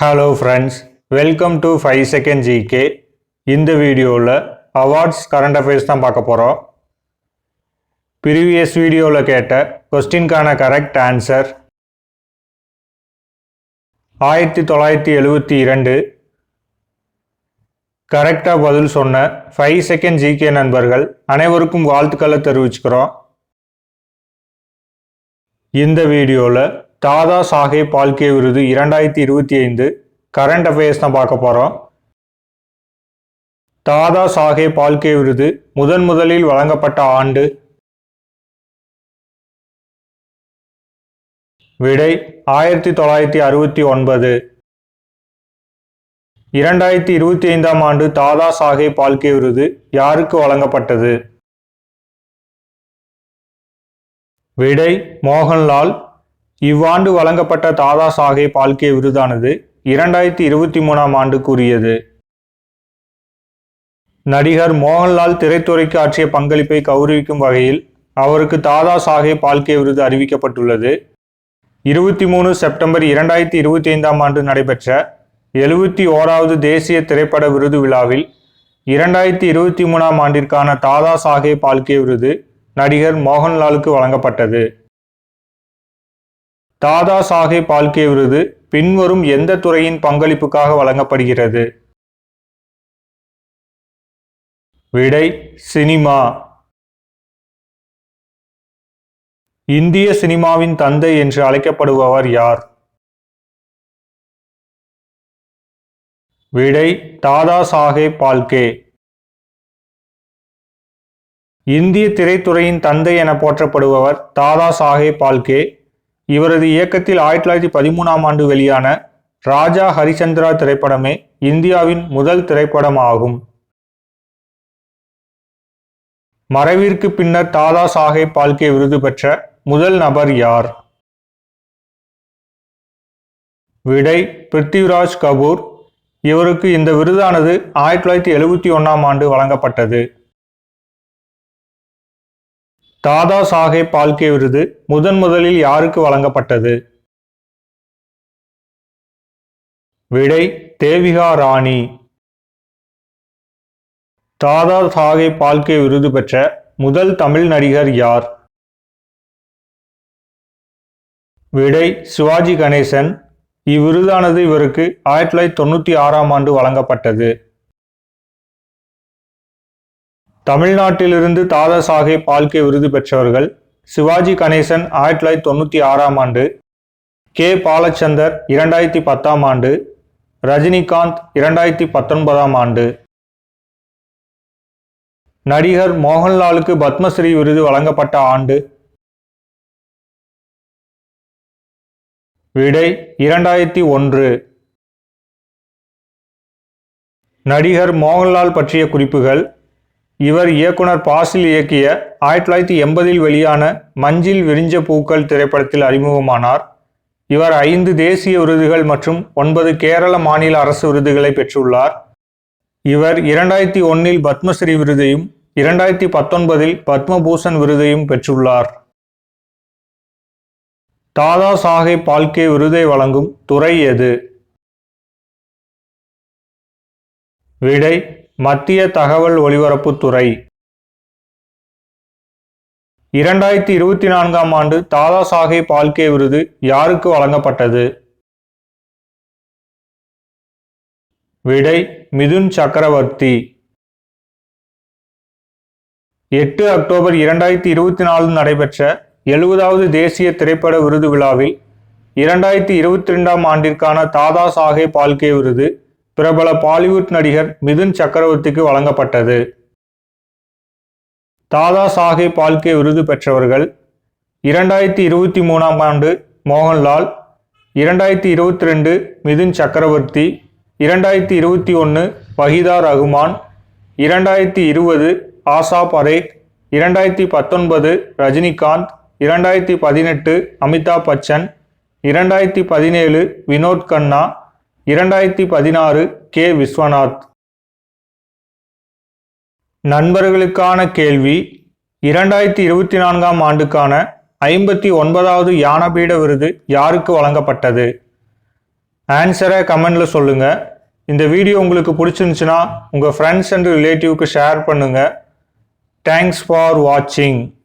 Hello friends welcome to five second GK இந்த வீடியோவில் awards current affairs தான் பார்க்க போகிறோம் ப்ரீவியஸ் வீடியோவில் கேட்ட கொஸ்டின்கான கரெக்ட் ஆன்சர் ஆயிரத்தி தொள்ளாயிரத்தி எழுபத்தி இரண்டு. கரெக்டாக பதில் சொன்ன ஃபைவ் செகண்ட் ஜிகே நண்பர்கள் அனைவருக்கும் வாழ்த்துக்களை தெரிவிச்சுக்கிறோம். இந்த வீடியோவில் தாதா சாஹேப் பால்கே விருது இரண்டாயிரத்தி இருபத்தி ஐந்து கரண்ட் அஃபேர்ஸ் தான் பார்க்க போகிறோம் தாதா சாஹேப் பால்கே விருது முதன் முதலில் வழங்கப்பட்ட ஆண்டு. விடை ஆயிரத்தி தொள்ளாயிரத்தி அறுபத்தி ஒன்பது. இரண்டாயிரத்தி இருபத்தி ஐந்தாம் ஆண்டு தாதா சாஹேப் பால்கே விருது யாருக்கு வழங்கப்பட்டது? விடை மோகன்லால் இவ்வாண்டு வழங்கப்பட்ட தாதா சாஹேப் பால்கே விருதானது இரண்டாயிரத்தி இருபத்தி மூணாம் ஆண்டுக்குரியது நடிகர் மோகன்லால் திரைத்துறைக்கு ஆற்றிய பங்களிப்பை கௌரவிக்கும் வகையில் அவருக்கு தாதா சாஹேப் பால்கே விருது அறிவிக்கப்பட்டுள்ளது. இருபத்தி மூணு செப்டம்பர் இரண்டாயிரத்தி இருபத்தி ஐந்தாம் ஆண்டு நடைபெற்ற எழுபத்தி ஓராவது தேசிய திரைப்பட விருது விழாவில் இரண்டாயிரத்தி இருபத்தி மூணாம் ஆண்டிற்கான தாதா சாஹேப் பால்கே விருது நடிகர் மோகன்லாலுக்கு வழங்கப்பட்டது. தாதா சாஹேப் பால்கே விருது பின்வரும் எந்த துறையின் பங்களிப்புக்காக வழங்கப்படுகிறது? விடை சினிமா. இந்திய சினிமாவின் தந்தை என்று அழைக்கப்படுபவர் யார்? விடை தாதா சாஹேப் பால்கே. இந்திய திரைத்துறையின் தந்தை என போற்றப்படுபவர் தாதா சாஹேப் பால்கே. இவரது இயக்கத்தில் ஆயிரத்தி தொள்ளாயிரத்தி பதிமூணாம் ஆண்டு வெளியான ராஜா ஹரிச்சந்திரா திரைப்படமே இந்தியாவின் முதல் திரைப்படமாகும். மறைவிற்கு பின்னர் தாதா சாஹேப் பால்கே விருது பெற்ற முதல் நபர் யார்? விடை பிருத்திவிராஜ் கபூர். இவருக்கு இந்த விருதானது ஆயிரத்தி தொள்ளாயிரத்தி எழுபத்தி ஒன்றாம் ஆண்டு வழங்கப்பட்டது. தாதா சாஹேப் பால்கே விருது முதன் முதலில் யாருக்கு வழங்கப்பட்டது? விடை தேவிகா ராணி. தாதா சாஹேப் பால்கே விருது பெற்ற முதல் தமிழ் நடிகர் யார்? விடை சிவாஜி கணேசன். இவ்விருதானது இவருக்கு ஆயிரத்தி தொள்ளாயிரத்தி தொண்ணூற்றி ஆறாம் ஆண்டு வழங்கப்பட்டது. தமிழ்நாட்டிலிருந்து தாதா சாஹேப் பால்கே விருது பெற்றவர்கள் சிவாஜி கணேசன் ஆயிரத்தி தொள்ளாயிரத்தி தொண்ணூற்றி ஆறாம் ஆண்டு கே பாலச்சந்தர் இரண்டாயிரத்தி பத்தாம் ஆண்டு ரஜினிகாந்த் இரண்டாயிரத்தி பத்தொன்பதாம் ஆண்டு. நடிகர் மோகன்லாலுக்கு பத்மஸ்ரீ விருது வழங்கப்பட்ட ஆண்டு. விடை இரண்டாயிரத்தி ஒன்று. நடிகர் மோகன்லால் பற்றிய குறிப்புகள் இவர் இயக்குனர் பாசில் இயக்கிய ஆயிரத்தி தொள்ளாயிரத்தி எண்பதில் வெளியான மஞ்சில் விரிஞ்ச பூக்கள் திரைப்படத்தில் அறிமுகமானார். இவர் ஐந்து தேசிய விருதுகள் மற்றும் ஒன்பது கேரள மாநில அரசு விருதுகளை பெற்றுள்ளார். இவர் இரண்டாயிரத்தி ஒன்னில் பத்மஸ்ரீ விருதையும் இரண்டாயிரத்தி பத்தொன்பதில் பத்மபூஷன் விருதையும் பெற்றுள்ளார். தாதா சாஹேப் பால்கே விருதை வழங்கும் துறை எது? விடை மத்திய தகவல் ஒலிபரப்புத்துறை. இரண்டாயிரத்தி இருபத்தி நான்காம் ஆண்டு தாதா சாஹேப் பால்கே விருது யாருக்கு வழங்கப்பட்டது? விடை மிதுன் சக்கரவர்த்தி. எட்டு அக்டோபர் இரண்டாயிரத்தி இருபத்தி நாலு நடைபெற்ற எழுபதாவது தேசிய திரைப்பட விருது விழாவில் இரண்டாயிரத்தி இருபத்தி ரெண்டாம் ஆண்டிற்கான தாதா சாஹேப் பால்கே விருது பிரபல பாலிவுட் நடிகர் மிதுன் சக்கரவர்த்திக்கு வழங்கப்பட்டது. தாதா சாஹேப் பால்கே விருது பெற்றவர்கள் இரண்டாயிரத்தி இருபத்தி மூணாம் ஆண்டு மோகன்லால் இரண்டாயிரத்தி இருபத்தி ரெண்டு மிதுன் சக்கரவர்த்தி இரண்டாயிரத்தி இருபத்தி ஒன்று வஹிதா ரகுமான் இரண்டாயிரத்தி இருபது ஆசா பரேக் இரண்டாயிரத்தி பத்தொன்பது ரஜினிகாந்த் இரண்டாயிரத்தி பதினெட்டு அமிதாப் பச்சன் இரண்டாயிரத்தி பதினேழு வினோத் கண்ணா இரண்டாயிரத்தி பதினாறு கே. விஸ்வநாத். நண்பர்களுக்கான கேள்வி இரண்டாயிரத்தி இருபத்தி நான்காம் ஆண்டுக்கான ஐம்பத்தி ஒன்பதாவது யானபீட விருது யாருக்கு வழங்கப்பட்டது? ஆன்சரை கமெண்டில் சொல்லுங்கள் இந்த வீடியோ உங்களுக்கு பிடிச்சிருந்துச்சுன்னா உங்கள் ஃப்ரெண்ட்ஸ் அண்ட் ரிலேட்டிவ்க்கு ஷேர் பண்ணுங்கள் தேங்க்ஸ் ஃபார் வாட்சிங்